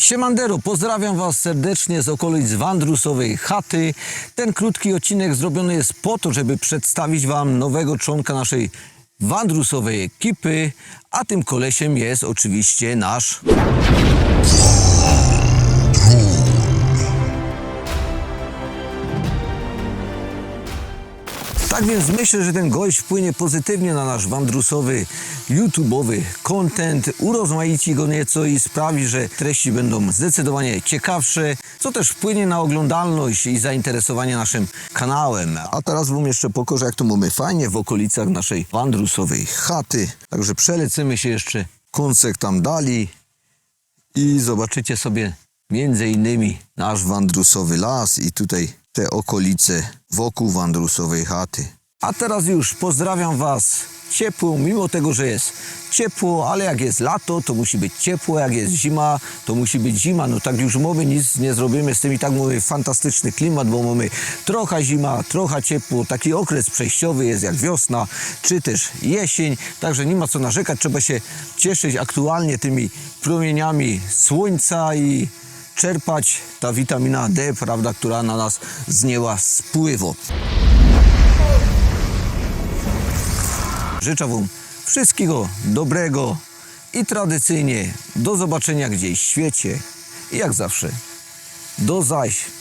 Siemandero, pozdrawiam Was serdecznie z okolic Wandrusowej chaty. Ten krótki odcinek zrobiony jest po to, żeby przedstawić Wam nowego członka naszej Wandrusowej ekipy, a tym kolesiem jest oczywiście nasz Tak więc myślę, że ten gość wpłynie pozytywnie na nasz wandrusowy, YouTube'owy content, urozmaici go nieco i sprawi, że treści będą zdecydowanie ciekawsze, co też wpłynie na oglądalność i zainteresowanie naszym kanałem. A teraz Wam jeszcze pokażę, jak to mamy fajnie w okolicach naszej wandrusowej chaty. Także przelecimy się jeszcze kąsek tam dali i zobaczycie sobie między innymi nasz wandrusowy las i tutaj te okolice wokół wandrusowej chaty. A teraz już pozdrawiam Was ciepło, mimo tego, że jest ciepło, ale jak jest lato, to musi być ciepło, jak jest zima, to musi być zima. No tak już mamy, nic nie zrobimy z tym i tak mamy fantastyczny klimat, bo mamy trochę zima, trochę ciepło, taki okres przejściowy jest jak wiosna, czy też jesień, także nie ma co narzekać, trzeba się cieszyć aktualnie tymi promieniami słońca i czerpać ta witamina D, prawda, która na nas z nieba spływa. Życzę Wam wszystkiego dobrego i tradycyjnie do zobaczenia gdzieś w świecie. I jak zawsze, do zaś